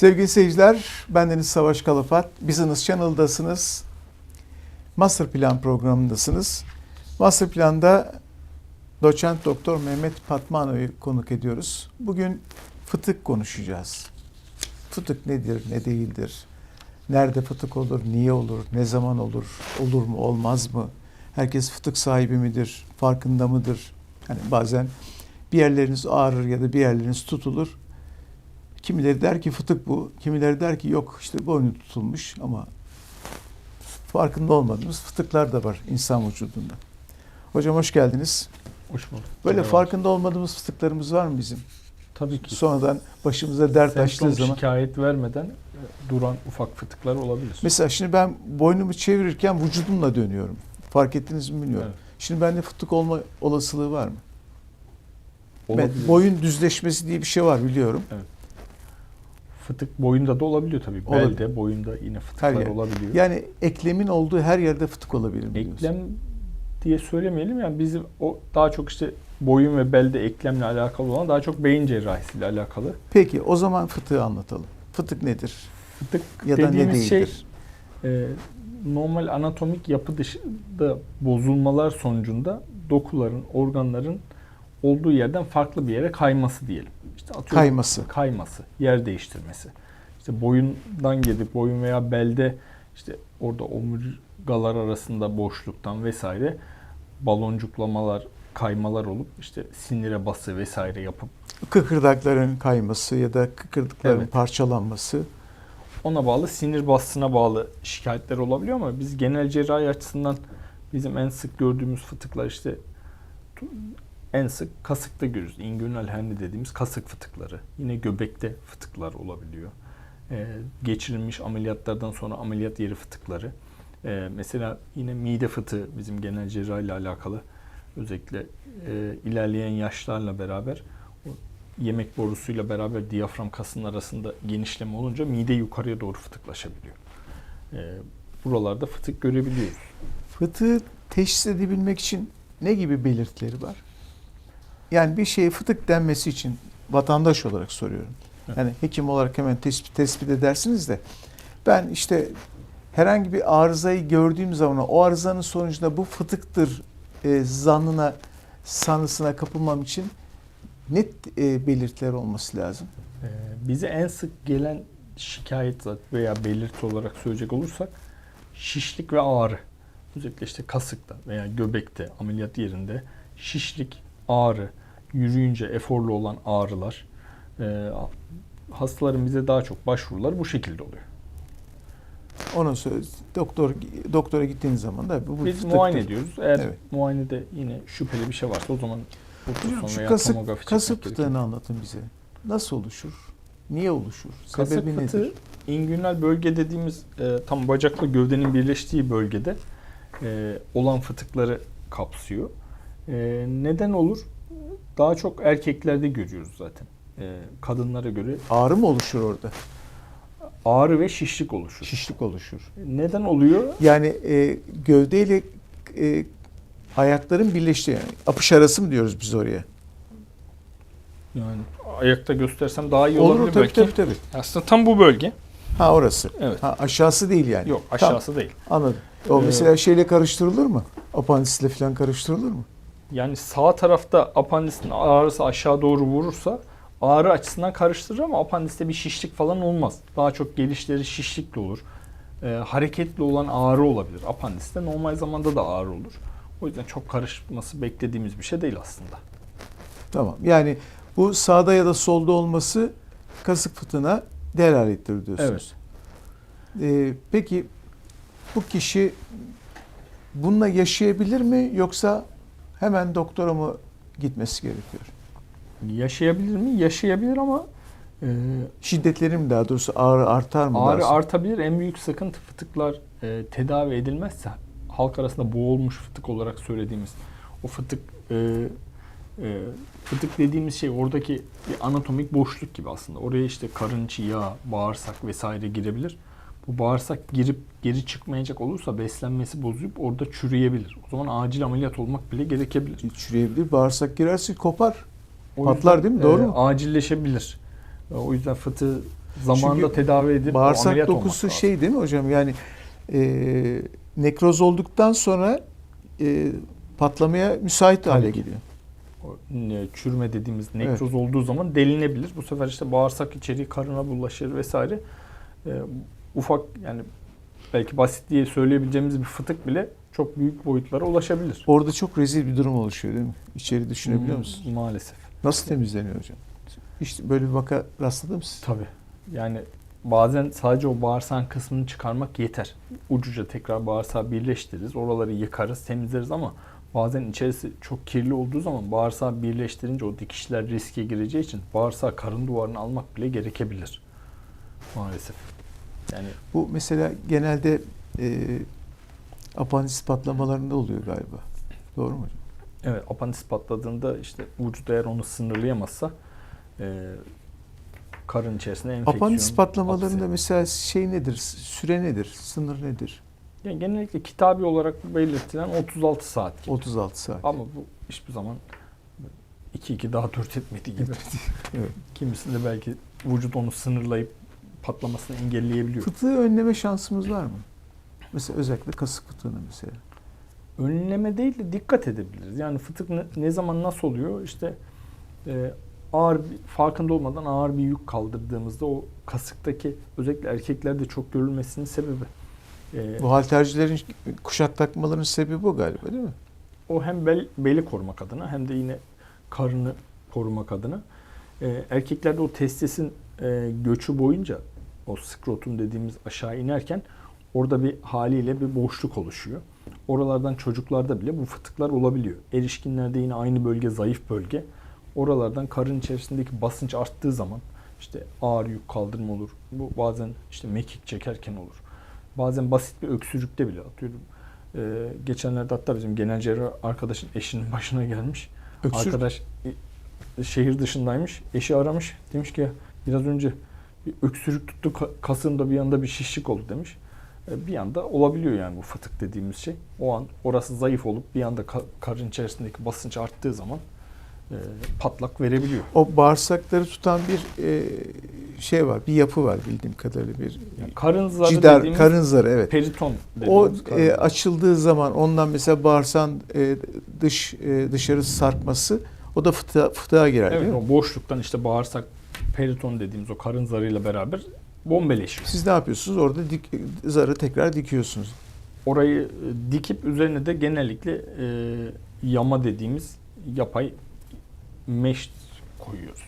Sevgili seyirciler, bendeniz Savaş Kalafat. Business Channel'dasınız. Master Plan programındasınız. Master Plan'da doçent doktor Mehmet Patmano'yu konuk ediyoruz. Bugün fıtık konuşacağız. Fıtık nedir, ne değildir? Nerede fıtık olur, niye olur, ne zaman olur, olur mu, olmaz mı? Herkes fıtık sahibi midir, farkında mıdır? Hani bazen bir yerleriniz ağrır ya da bir yerleriniz tutulur. Kimileri der ki fıtık bu, kimileri der ki yok işte boynu tutulmuş ama farkında olmadığımız fıtıklar da var insan vücudunda. Hocam hoş geldiniz. Hoş bulduk. Böyle Merhaba. farkında olmadığımız fıtıklarımız var mı bizim? Tabii ki. Sonradan başımıza dert açtığı Semptom zaman. şikayet vermeden e, duran ufak fıtıklar olabilir. Mesela şimdi ben boynumu çevirirken vücudumla dönüyorum. Fark ettiniz mi bilmiyorum. Evet. Şimdi bende fıtık olma olasılığı var mı? Ben, Olabilir. boyun düzleşmesi diye bir şey var biliyorum. Fıtık boyunda da olabiliyor tabii. Olabilir. Belde, boyunda yine fıtıklar Her yer. olabiliyor. Yani eklemin olduğu her yerde fıtık olabilir mi diyorsun? Eklem diye söylemeyelim yani bizim o daha çok işte boyun ve belde eklemle alakalı olan daha çok beyin cerrahisiyle alakalı. Peki o zaman fıtığı anlatalım. Fıtık nedir? Fıtık Ya da ne şey e, normal anatomik yapı dışında bozulmalar sonucunda dokuların, organların olduğu yerden farklı bir yere kayması diyelim. İşte atıyorum, Kayması. kayması, yer değiştirmesi. İşte boyundan gelip boyun veya belde işte orada omurgalar arasında boşluktan vesaire baloncuklamalar, kaymalar olup işte sinire bası vesaire yapıp Kıkırdakların kayması ya da kıkırdıkların Evet. parçalanması. ona bağlı sinir baskısına bağlı şikayetler olabiliyor ama biz genel cerrahi açısından bizim en sık gördüğümüz fıtıklar işte en sık kasıkta görürüz. İngünal herni dediğimiz kasık fıtıkları. Yine göbekte fıtıklar olabiliyor. Ee, geçirilmiş ameliyatlardan sonra ameliyat yeri fıtıkları. Ee, mesela yine mide fıtığı bizim genel cerrahi ile alakalı. Özellikle e, ilerleyen yaşlarla beraber yemek borusuyla beraber diyafram kasının arasında genişleme olunca mide yukarıya doğru fıtıklaşabiliyor. Ee, buralarda fıtık görebiliyoruz. Fıtığı teşhis edebilmek için ne gibi belirtileri var? Yani bir şeye fıtık denmesi için vatandaş olarak soruyorum. Yani hekim olarak hemen tespit, tespit edersiniz de ben işte herhangi bir arızayı gördüğüm zaman o arızanın sonucunda bu fıtıktır e, zannına sanrısına kapılmam için net e, belirtiler olması lazım. Ee, bize en sık gelen şikayet veya belirti olarak söyleyecek olursak şişlik ve ağrı. Özellikle işte kasıkta veya göbekte ameliyat yerinde şişlik, ağrı, yürüyünce eforlu olan ağrılar. Ee, hastaların bize daha çok başvurular bu şekilde oluyor. Onun sonra doktor doktora gittiğiniz zaman da bu Biz muayene ediyoruz. Eğer Evet. muayenede yine şüpheli bir şey varsa o zaman ultrason veya kasık, tomografi gerekiyor. fıtığını anlatın bize. Nasıl oluşur? Niye oluşur? Kasık Sebebi fıtığı nedir? ingünal bölge dediğimiz e, tam bacakla gövdenin birleştiği bölgede e, olan fıtıkları kapsıyor. E, neden olur? Daha çok erkeklerde görüyoruz zaten. E, kadınlara göre Ağrı mı oluşur orada? ağrı ve şişlik oluşur. Şişlik oluşur. Neden oluyor? Yani e, gövdeyle e, ayakların birleştiği yani apış arası mı diyoruz biz oraya? Yani ayakta göstersem daha iyi Olur olabilir tabii, belki. tabii tabii. Aslında tam bu bölge. Ha orası. Evet. Ha aşağısı değil yani. Yok Tamam, aşağısı değil. anladım. O Ee, mesela şeyle karıştırılır mı? Apandisle falan karıştırılır mı? Yani sağ tarafta apandisin ağrısı aşağı doğru vurursa ağrı açısından karıştırır ama apandiste bir şişlik falan olmaz. Daha çok gelişleri şişlikli olur. Ee, hareketli olan ağrı olabilir. Apandiste normal zamanda da ağrı olur. O yüzden çok karışması beklediğimiz bir şey değil aslında. Tamam. Yani bu sağda ya da solda olması kasık fıtığına delalettir diyorsunuz. Ee, peki bu kişi bununla yaşayabilir mi yoksa hemen doktora mı gitmesi gerekiyor? Yaşayabilir mi? Yaşayabilir ama e, Şiddetleri mi daha doğrusu ağrı artar mı? ağrı sonra? artabilir. En büyük sıkıntı fıtıklar e, tedavi edilmezse halk arasında boğulmuş fıtık olarak söylediğimiz o fıtık e, e, fıtık dediğimiz şey oradaki bir anatomik boşluk gibi aslında. Oraya işte karın içi yağ, bağırsak vesaire girebilir. Bu bağırsak girip geri çıkmayacak olursa beslenmesi bozup orada çürüyebilir. O zaman acil ameliyat olmak bile gerekebilir. Çürüyebilir. Bağırsak girerse kopar. O Patlar yüzden, değil mi? Doğru e, mu? Acilleşebilir. E, O yüzden fıtığı zamanında Çünkü tedavi edip Bağırsak dokusu lazım. şey değil mi hocam? Yani e, nekroz olduktan sonra e, patlamaya müsait hale ki. geliyor. Çürüme dediğimiz nekroz olduğu zaman delinebilir. Bu sefer işte bağırsak içeriği karına bulaşır vesaire. Ee, ufak yani belki basit diye söyleyebileceğimiz bir fıtık bile çok büyük boyutlara ulaşabilir. Orada çok rezil bir durum oluşuyor değil mi? İçeri düşünebiliyor Hmm, musun? Maalesef. Nasıl temizleniyor hocam? Hiç böyle bir vaka rastladın mı siz? Tabii. Yani bazen sadece o bağırsağın kısmını çıkarmak yeter. Ucuca tekrar bağırsağı birleştiririz. Oraları yıkarız, temizleriz ama bazen içerisi çok kirli olduğu zaman bağırsağı birleştirince o dikişler riske gireceği için bağırsağı karın duvarına almak bile gerekebilir. Maalesef. Yani Bu mesela genelde e, apandis patlamalarında oluyor galiba. Doğru mu hocam? evet apandis patladığında işte vücut eğer onu sınırlayamazsa e, karın içerisinde enfeksiyon. Apandis patlamalarında mesela şey nedir? Süre nedir? Sınır nedir? Yani genellikle kitabi olarak belirtilen 36 saat gibi. 36 saat. Ama bu hiçbir zaman 2-2 daha 4 etmediği gibi. Evet. Kimisinde belki vücut onu sınırlayıp patlamasını engelleyebiliyor. Fıtığı önleme şansımız var mı? Mesela özellikle kasık fıtığını mesela. Önleme değil de dikkat edebiliriz. Yani fıtık ne, ne zaman nasıl oluyor? İşte e, ağır farkında olmadan ağır bir yük kaldırdığımızda o kasıktaki özellikle erkeklerde çok görülmesinin sebebi. e, Bu haltercilerin kuşak takmalarının sebebi bu galiba değil mi? O hem bel, beli korumak adına hem de yine karını korumak adına. Ee, erkeklerde o testisin e, göçü boyunca o skrotum dediğimiz aşağı inerken orada bir haliyle bir boşluk oluşuyor. Oralardan çocuklarda bile bu fıtıklar olabiliyor. Erişkinlerde yine aynı bölge zayıf bölge. Oralardan karın içerisindeki basınç arttığı zaman işte ağır yük kaldırma olur. Bu bazen işte mekik çekerken olur. Bazen basit bir öksürükte bile atıyorum. Ee, geçenlerde hatta bizim genel cerrah arkadaşın eşinin başına gelmiş. Öksürük. Arkadaş e, şehir dışındaymış. Eşi aramış. Demiş ki biraz önce bir öksürük tuttu ka- kasığımda bir anda bir şişlik oldu demiş. E, Bir anda olabiliyor yani bu fıtık dediğimiz şey. O an orası zayıf olup bir anda ka- karın içerisindeki basınç arttığı zaman e, patlak verebiliyor. O bağırsakları tutan bir e, şey var, bir yapı var bildiğim kadarıyla bir Yani karın zarı cidar, dediğimiz karın zarı evet. periton O dediğimiz karın e, zarı. açıldığı zaman ondan mesela bağırsağın e, dış e, dışarı sarkması o da fıtığa, fıtığa girer Evet o boşluktan işte bağırsak periton dediğimiz o karın zarıyla beraber bombeleşiyor. Siz ne yapıyorsunuz? Orada dik, zarı tekrar dikiyorsunuz. Orayı e, dikip üzerine de genellikle e, yama dediğimiz yapay mesh koyuyoruz.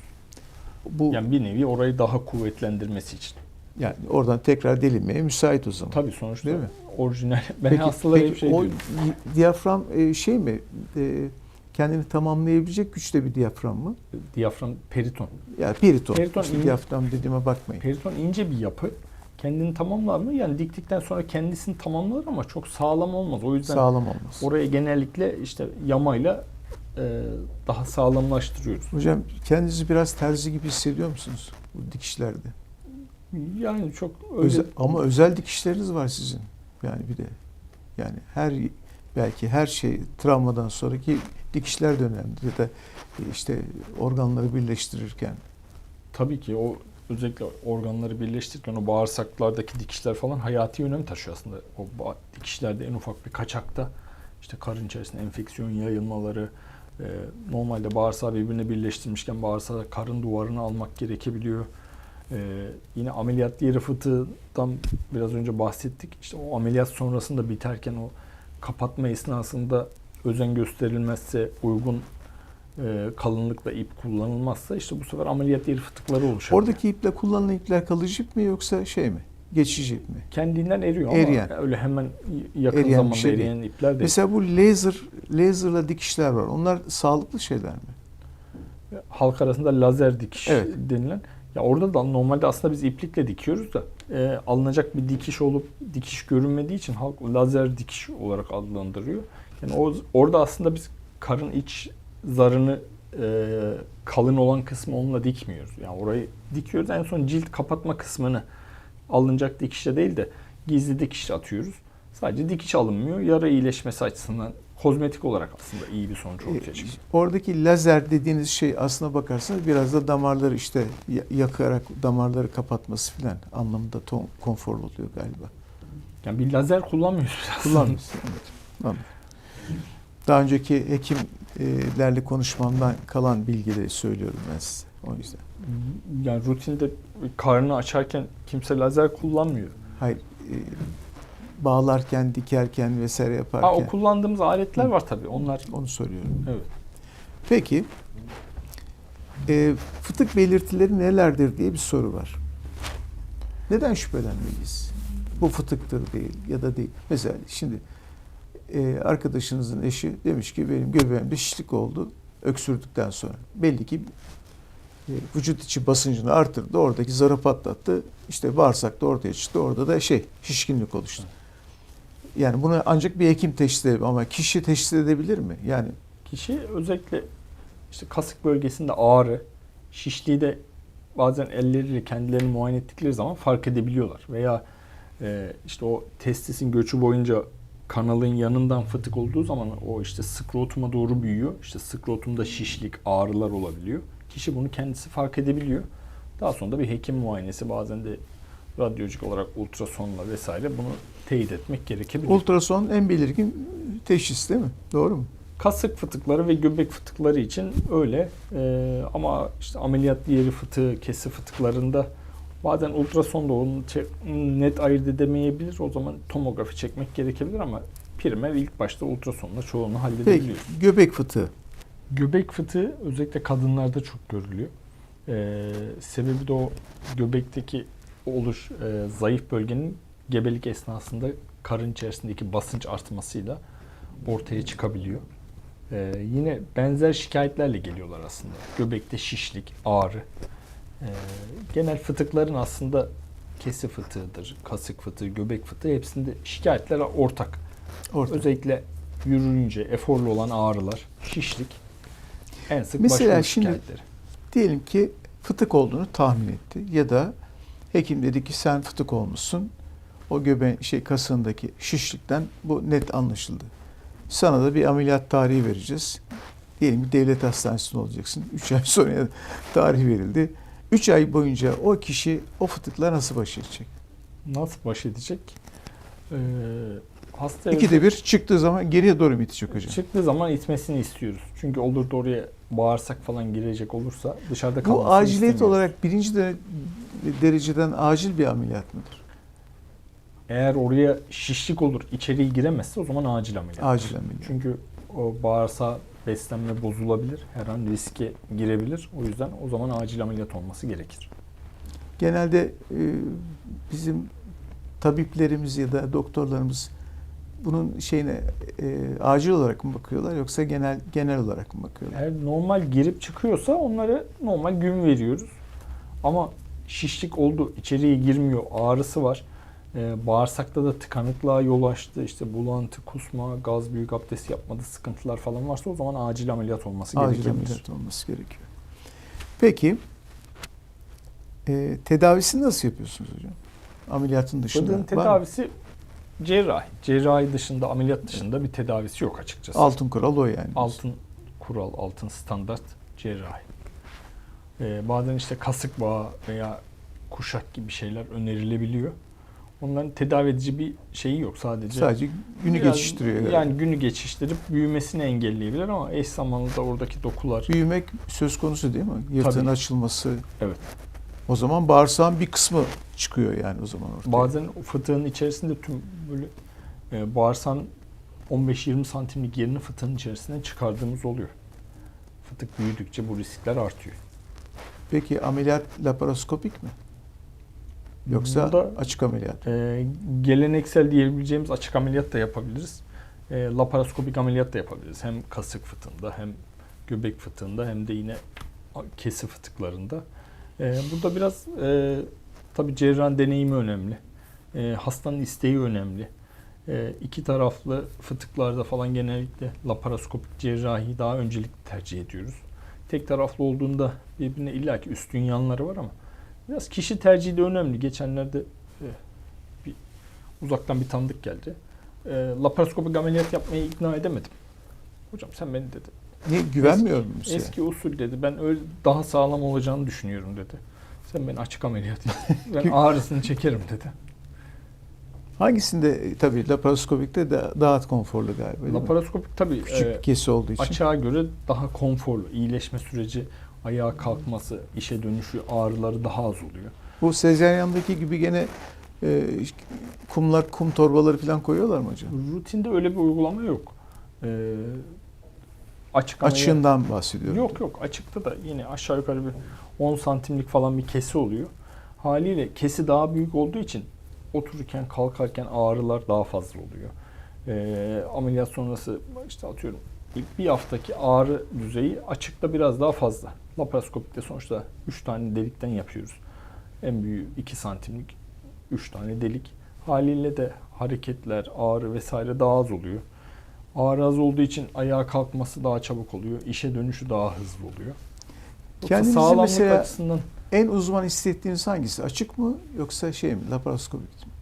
Bu yani, Yani bir nevi orayı daha kuvvetlendirmesi için. oradan tekrar delinmeye müsait o zaman. Tabii sonuçta Değil mi? orijinal. Ben Peki, hastalara peki hep şey o diyorum. di- diyafram e, şey mi? E, kendini tamamlayabilecek güçte bir diyafram mı? Diyafram periton. Yani periton. Periton İşte in- diyafram dediğime bakmayın. Periton ince bir yapı. Kendini tamamlar mı? Yani diktikten sonra kendisini tamamlar ama çok sağlam olmaz. O yüzden Sağlam olmaz. oraya genellikle işte yamayla e, daha sağlamlaştırıyoruz. Hocam kendinizi biraz terzi gibi hissediyor musunuz bu dikişlerde? Yani çok öyle Özel- ama özel dikişleriniz var sizin. Yani bir de yani her belki her şey travmadan sonraki dikişler de önemli ya da işte organları birleştirirken Tabii ki o özellikle organları birleştirirken o bağırsaklardaki dikişler falan hayati önem taşıyor aslında. O dikişlerde en ufak bir kaçakta işte karın içerisinde enfeksiyon yayılmaları, e, normalde bağırsağı birbirine birleştirmişken bağırsağı karın duvarına almak gerekebiliyor. E, yine ameliyat yeri fıtığından biraz önce bahsettik. İşte o ameliyat sonrasında biterken o kapatma esnasında özen gösterilmezse uygun e, kalınlıkla ip kullanılmazsa işte bu sefer ameliyat yeri fıtıkları oluşabiliyor. oradaki iple kullanılan ipler kalıcı ip mi yoksa şey mi? Geçici ip mi? kendinden eriyor Eriyen. ama öyle hemen yakın Eriyen zamanda şey değil. eriyen ipler değil. Mesela bu laser laserla dikişler var. Onlar sağlıklı şeyler mi? Halk arasında lazer dikiş Evet. denilen. Ya orada da normalde aslında biz iplikle dikiyoruz da e, alınacak bir dikiş olup dikiş görünmediği için halk lazer dikiş olarak adlandırıyor. Yani o orada aslında biz karın iç zarını e, kalın olan kısmı onunla dikmiyoruz. Yani orayı dikiyoruz. En son cilt kapatma kısmını alınacak dikişle değil de gizli dikiş atıyoruz. Sadece dikiş alınmıyor. Yara iyileşmesi açısından kozmetik olarak aslında iyi bir sonuç E, ortaya çıkıyor. Oradaki lazer dediğiniz şey aslına bakarsanız biraz da damarları işte ya- yakarak damarları kapatması filan anlamında ton, konforlu oluyor galiba. Yani bir lazer kullanmıyoruz. aslında. Kullanmışsın. evet. Anladım. Daha önceki hekimlerle konuşmamdan kalan bilgileri söylüyorum ben size. O yüzden. Yani rutinde karnı açarken kimse lazer kullanmıyor. Hayır. Bağlarken, dikerken vesaire yaparken. Ha, o kullandığımız aletler var tabii. Onlar Onu soruyorum. evet. Peki e, fıtık belirtileri nelerdir diye bir soru var. Neden şüphelenmeliyiz? Bu fıtıktır değil ya da değil. Mesela şimdi e, arkadaşınızın eşi demiş ki benim göbeğimde şişlik oldu öksürdükten sonra. Belli ki e, vücut içi basıncını artırdı. Oradaki zarı patlattı. İşte bağırsak da ortaya çıktı. Orada da şey şişkinlik oluştu. Yani bunu ancak bir hekim teşhis edebilir ama kişi teşhis edebilir mi? Yani Kişi özellikle işte kasık bölgesinde ağrı, şişliği de bazen elleriyle kendilerini muayene ettikleri zaman fark edebiliyorlar. Veya e, işte o testisin göçü boyunca kanalın yanından fıtık olduğu zaman o işte skrotuma doğru büyüyor. İşte skrotumda şişlik, ağrılar olabiliyor. Kişi bunu kendisi fark edebiliyor. Daha sonra da bir hekim muayenesi bazen de radyolojik olarak ultrasonla vesaire bunu teyit etmek gerekebiliyor. Ultrason en belirgin teşhis değil mi? Doğru mu? Kasık fıtıkları ve göbek fıtıkları için öyle. Ee, ama işte ameliyat yeri fıtığı, kesi fıtıklarında bazen ultrasonda onu çe- net ayırt edemeyebilir. O zaman tomografi çekmek gerekebilir ama primer ilk başta ultrasonla çoğunu Peki halledebiliyor. göbek fıtığı. Göbek fıtığı özellikle kadınlarda çok görülüyor. Ee, sebebi de o göbekteki oluş e, zayıf bölgenin gebelik esnasında karın içerisindeki basınç artmasıyla ortaya çıkabiliyor. Ee, yine benzer şikayetlerle geliyorlar aslında. Göbekte şişlik, ağrı. Ee, genel fıtıkların aslında kesi fıtığıdır, kasık fıtığı, göbek fıtığı hepsinde şikayetler ortak. Orta. Özellikle yürüyünce eforlu olan ağrılar, şişlik en sık Mesela başvuru şimdi- şikayetleri. Diyelim ki fıtık olduğunu tahmin etti ya da hekim dedi ki sen fıtık olmuşsun. O göbeğin şey kasındaki şişlikten bu net anlaşıldı. Sana da bir ameliyat tarihi vereceğiz. Diyelim ki devlet hastanesinde olacaksın. 3 ay sonra tarih verildi. 3 ay boyunca o kişi o fıtıkla nasıl baş edecek? Nasıl baş edecek? Ee, hasta İkide bir çıktığı zaman geriye doğru mu itecek hocam? çıktığı zaman itmesini istiyoruz. Çünkü olur da oraya bağırsak falan girecek olursa dışarıda Bu kalmasını aciliyet istemiyoruz. olarak birinci de- dereceden acil bir ameliyat mıdır? Eğer oraya şişlik olur, içeriye giremezse o zaman acil ameliyat. Acil ameliyat. Çünkü o bağırsağı beslenme bozulabilir. Her an riske girebilir. O yüzden o zaman acil ameliyat olması gerekir. Genelde e, bizim tabiplerimiz ya da doktorlarımız bunun şeyine e, acil olarak mı bakıyorlar yoksa genel genel olarak mı bakıyorlar? Eğer normal girip çıkıyorsa onlara normal gün veriyoruz. Ama şişlik oldu, içeriye girmiyor, ağrısı var. Ee, bağırsakta da tıkanıklığa yol açtı. işte bulantı, kusma, gaz, büyük abdest yapmadı, sıkıntılar falan varsa o zaman acil ameliyat olması Acil gerekebilir. ameliyat olması gerekiyor. Peki e, tedavisini nasıl yapıyorsunuz hocam? Ameliyatın dışında. Mı? tedavisi cerrahi. Cerrahi dışında, ameliyat dışında bir tedavisi yok açıkçası. Altın kural o yani. altın kural, altın standart cerrahi. Ee, bazen işte kasık bağı veya kuşak gibi şeyler önerilebiliyor. Onların tedavi edici bir şeyi yok sadece. Sadece günü Biraz- geçiştiriyor. Yani Yani. günü geçiştirip büyümesini engelleyebilir ama eş zamanlı da oradaki dokular Büyümek söz konusu değil mi? Yırtığın Tabii. açılması. Evet. O zaman bağırsağın bir kısmı çıkıyor yani o zaman ortaya. bazen fıtığın içerisinde tüm böyle e, bağırsağın 15-20 santimlik yerini fıtığın içerisinden çıkardığımız oluyor. Fıtık büyüdükçe bu riskler artıyor. Peki ameliyat laparoskopik mi? Yoksa Burada- açık ameliyat. Ee, geleneksel diyebileceğimiz açık ameliyat da yapabiliriz. Ee, laparoskopik ameliyat da yapabiliriz. Hem kasık fıtığında hem göbek fıtığında hem de yine kesi fıtıklarında. Ee, burada biraz e, tabii cerrahın deneyimi önemli. Ee, hastanın isteği önemli. Ee, iki taraflı fıtıklarda falan genellikle laparoskopik cerrahi daha öncelik tercih ediyoruz. Tek taraflı olduğunda birbirine illaki üstün yanları var ama Biraz kişi tercihi de önemli. Geçenlerde e, bir uzaktan bir tanıdık geldi. E, laparoskopik ameliyat yapmaya ikna edemedim. Hocam sen beni dedi. Niye güvenmiyor musun? size? Eski usul dedi. Ben öyle daha sağlam olacağını düşünüyorum dedi. Sen beni açık ameliyat yap. Ben ağrısını çekerim dedi. Hangisinde e, tabii laparoskopikte de daha konforlu galiba. Laparoskopik tabii Küçük e, kesi olduğu için. açığa göre daha konforlu. İyileşme süreci, ayağa kalkması, işe dönüşü, ağrıları daha az oluyor. Bu sezeryandaki gibi gene e, kumlar, kum torbaları falan koyuyorlar mı hocam? Rutinde öyle bir uygulama yok. Ee, açık Açığından bahsediyorum. Yok yok açıkta da yine aşağı yukarı bir 10 santimlik falan bir kesi oluyor. Haliyle kesi daha büyük olduğu için otururken kalkarken ağrılar daha fazla oluyor. Ee, ameliyat sonrası işte atıyorum ilk bir haftaki ağrı düzeyi açıkta biraz daha fazla. Laparoskopikte sonuçta 3 tane delikten yapıyoruz. En büyüğü 2 santimlik 3 tane delik. Haliyle de hareketler, ağrı vesaire daha az oluyor. Ağrı az olduğu için ayağa kalkması daha çabuk oluyor. İşe dönüşü daha hızlı oluyor. Yoksa Kendinizi sağlamlık mesela- açısından En uzman hissettiğiniz hangisi? Açık mı yoksa şey mi? Laparoskopik mi?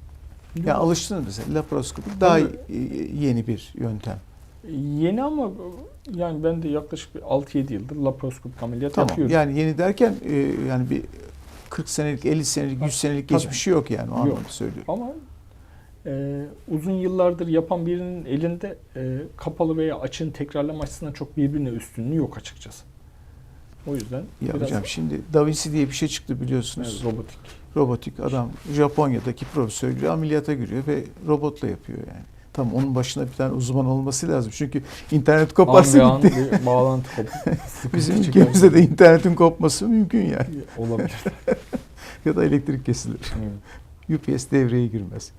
Ya alıştınız mesela laparoskopik daha y- yeni bir yöntem. yeni ama yani ben de yaklaşık bir 6-7 yıldır laparoskopik ameliyat Tamam. yapıyorum. Yani yeni derken e, yani bir 40 senelik, 50 senelik, 100 senelik Tabii. geçmişi yok yani o Yok. anlamda söylüyorum. Ama e, uzun yıllardır yapan birinin elinde e, kapalı veya açığın tekrarlama açısından çok birbirine üstünlüğü yok açıkçası. O yüzden Ya biraz şimdi Da Vinci diye bir şey çıktı biliyorsunuz. evet, robotik. Robotik adam Japonya'daki profesör gibi ameliyata giriyor ve robotla yapıyor yani. Tamam onun başına bir tane uzman olması lazım. Çünkü internet koparsa an gitti. bir bağlantı sıkıntı Bizim ülkemizde de internetin kopması mümkün yani. olabilir. Ya da elektrik kesilir. Evet. UPS devreye girmez.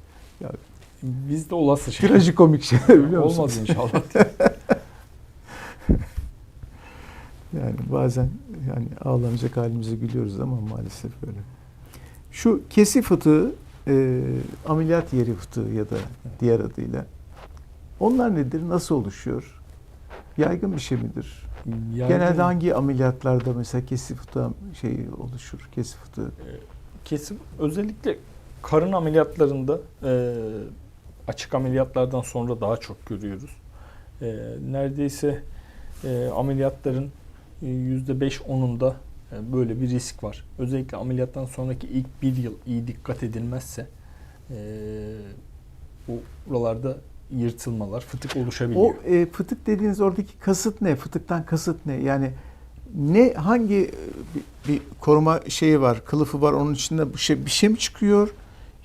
Bizde olası şey. Trajikomik şeyler biliyor musunuz? Olmaz inşallah. Yani bazen yani ağlanacak halimize gülüyoruz ama maalesef öyle. Şu kesi fıtığı, e, ameliyat yeri fıtığı ya da diğer adıyla. Onlar nedir? Nasıl oluşuyor? Yaygın bir şey midir? Yaygın- Genelde hangi ameliyatlarda mesela kesi fıtığı şey oluşur? Kesi fıtığı. kesim özellikle karın ameliyatlarında e, açık ameliyatlardan sonra daha çok görüyoruz. E, neredeyse e, ameliyatların e, %5-10'unda e, böyle bir risk var. Özellikle ameliyattan sonraki ilk bir yıl iyi dikkat edilmezse e, bu buralarda yırtılmalar, fıtık oluşabiliyor. O e, fıtık dediğiniz oradaki kasıt ne? Fıtıktan kasıt ne? Yani ne hangi e, bir, bir koruma şeyi var, kılıfı var onun içinde bir şey, bir şey mi çıkıyor?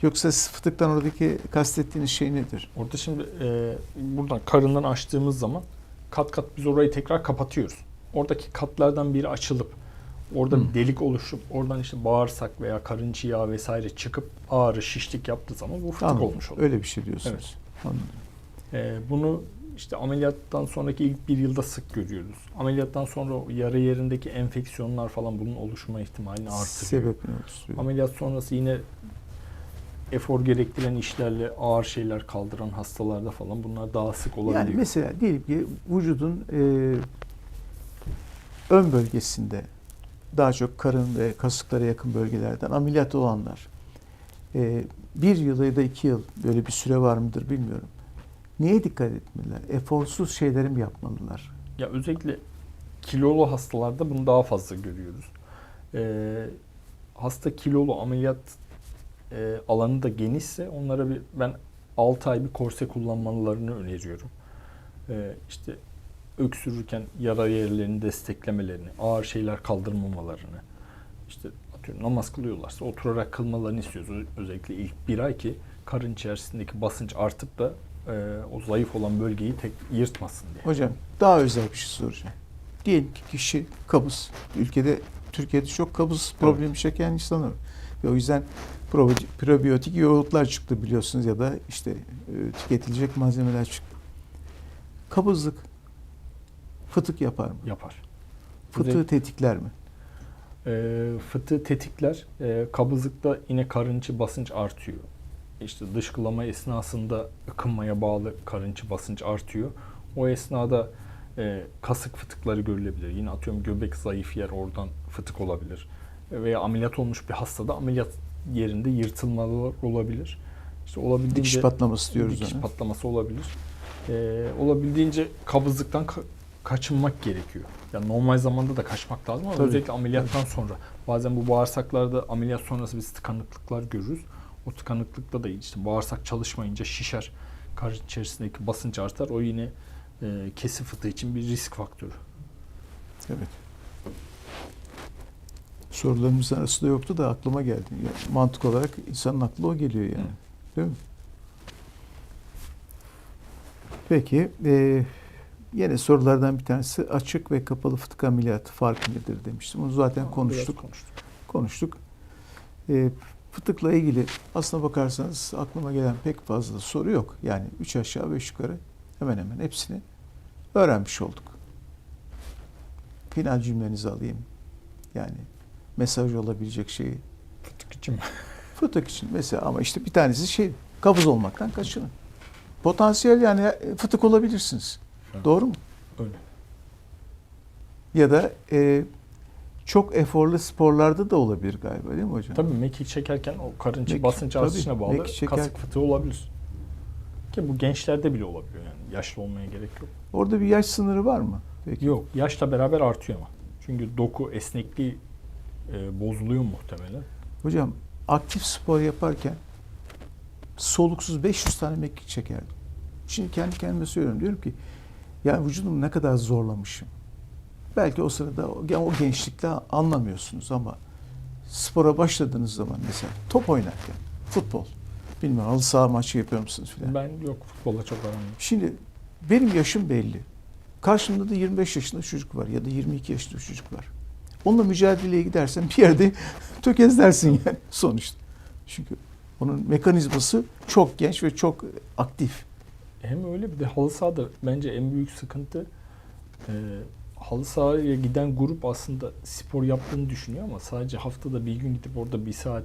Yoksa fıtıktan oradaki kastettiğiniz şey nedir? Orada şimdi e, buradan karından açtığımız zaman kat kat biz orayı tekrar kapatıyoruz. Oradaki katlardan biri açılıp orada bir delik oluşup oradan işte bağırsak veya karın yağı vesaire çıkıp ağrı şişlik yaptığı zaman bu fıtık Anladım. olmuş oluyor. Öyle bir şey diyorsunuz. Anladım. E, bunu işte ameliyattan sonraki ilk bir yılda sık görüyoruz. Ameliyattan sonra yara yerindeki enfeksiyonlar falan bunun oluşma ihtimalini artırıyor. Sebep ne? Ameliyat sonrası yine efor gerektiren işlerle ağır şeyler kaldıran hastalarda falan bunlar daha sık olabiliyor. Yani mesela diyelim ki vücudun e, ön bölgesinde daha çok karın ve kasıklara yakın bölgelerden ameliyat olanlar e, bir yıl ya da iki yıl böyle bir süre var mıdır bilmiyorum. Neye dikkat etmeliler? Eforsuz şeyleri mi yapmalılar? Ya özellikle kilolu hastalarda bunu daha fazla görüyoruz. Ee, hasta kilolu ameliyat e, alanı da genişse onlara bir ben 6 ay bir korse kullanmalarını öneriyorum. Ee, işte öksürürken yara yerlerini desteklemelerini, ağır şeyler kaldırmamalarını, işte atıyorum namaz kılıyorlarsa oturarak kılmalarını istiyoruz. Özellikle ilk bir ay ki karın içerisindeki basınç artıp da e, o zayıf olan bölgeyi tek yırtmasın diye. Hocam daha özel bir şey soracağım. Diyelim ki kişi kabız. Ülkede Türkiye'de çok kabız problemi çeken insanlar var. Ve o yüzden probi- probiyotik yoğurtlar çıktı biliyorsunuz ya da işte e, tüketilecek malzemeler çıktı. Kabızlık fıtık yapar mı? Yapar. Fıtığı tetikler mi? E, fıtığı tetikler. E, kabızlıkta yine karın içi basınç artıyor. İşte dışkılama esnasında ıkınmaya bağlı karın içi basınç artıyor. O esnada e, kasık fıtıkları görülebilir. Yine atıyorum göbek zayıf yer oradan fıtık olabilir. E, Veya ameliyat olmuş bir hastada ameliyat yerinde yırtılmalar olabilir. İşte olabildiğince Dikiş patlaması diyoruz dikiş ona. patlaması olabilir. E, olabildiğince kabızlıktan ka- kaçınmak gerekiyor. Ya normal zamanda da kaçmak lazım ama Tabii. özellikle ameliyattan sonra. Bazen bu bağırsaklarda ameliyat sonrası biz tıkanıklıklar görürüz. O tıkanıklıkta da işte bağırsak çalışmayınca şişer. Karın içerisindeki basınç artar. O yine e, kesi fıtığı için bir risk faktörü. Evet. Sorularımızın arasında yoktu da aklıma geldi. Ya, mantık olarak insanın aklına o geliyor yani. Değil mi? Peki. E, yine sorulardan bir tanesi açık ve kapalı fıtık ameliyatı farkı nedir demiştim. Bunu zaten konuştuk. konuştuk. konuştuk. E, fıtıkla ilgili aslına bakarsanız aklıma gelen pek fazla soru yok. Yani üç aşağı beş yukarı hemen hemen hepsini öğrenmiş olduk. Final cümlenizi alayım. Yani mesaj olabilecek şeyi. Fıtık için mi? Fıtık için mesela ama işte bir tanesi şey kabız olmaktan kaçının. Potansiyel yani e, fıtık olabilirsiniz. Doğru mu? Öyle. Ya da e, çok eforlu sporlarda da olabilir galiba değil mi hocam? Tabii mekik çekerken o karın Mekik, basınç artışına bağlı çeker- kasık fıtığı olabilir. Ki bu gençlerde bile olabiliyor yani. Yaşlı olmaya gerek yok. Orada bir yaş sınırı var mı? Peki. Yok, yaşla beraber artıyor ama. Çünkü doku esnekliği e, bozuluyor muhtemelen. Hocam aktif spor yaparken soluksuz 500 tane mekik çekerdim. Şimdi kendi kendime söylüyorum. Diyorum ki yani vücudumu ne kadar zorlamışım. Belki o sırada o, o gençlikte anlamıyorsunuz ama spora başladığınız zaman mesela top oynarken futbol bilmiyorum halı saha maçı yapıyor musunuz filan. Ben yok futbolla çok aram yok. Şimdi benim yaşım belli. Karşımda da 25 yaşında çocuk var ya da 22 yaşında çocuk var. Onunla mücadeleye gidersen bir yerde tökezlersin yani sonuçta. Çünkü onun mekanizması çok genç ve çok aktif. Hem öyle bir de halı sahada bence en büyük sıkıntı e, halı sahaya giden grup aslında spor yaptığını düşünüyor ama sadece haftada bir gün gidip orada bir saat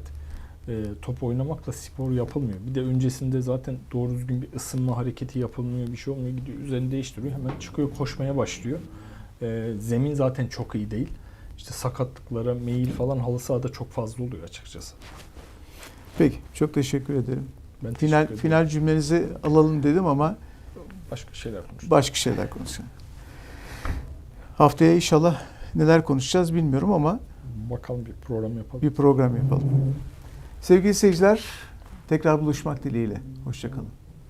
e, top oynamakla spor yapılmıyor. Bir de öncesinde zaten doğru düzgün bir ısınma hareketi yapılmıyor, bir şey olmuyor. Gidiyor üzerini değiştiriyor. Hemen çıkıyor koşmaya başlıyor. E, zemin zaten çok iyi değil. İşte sakatlıklara meyil falan halı sahada çok fazla oluyor açıkçası. Peki çok teşekkür ederim. Ben Final final cümlenizi alalım dedim ama başka şeyler konuştuk. başka şeyler konuşalım. Haftaya inşallah neler konuşacağız bilmiyorum ama Bakalım bir program yapalım. bir program yapalım. Sevgili seyirciler tekrar buluşmak dileğiyle. Hoşçakalın.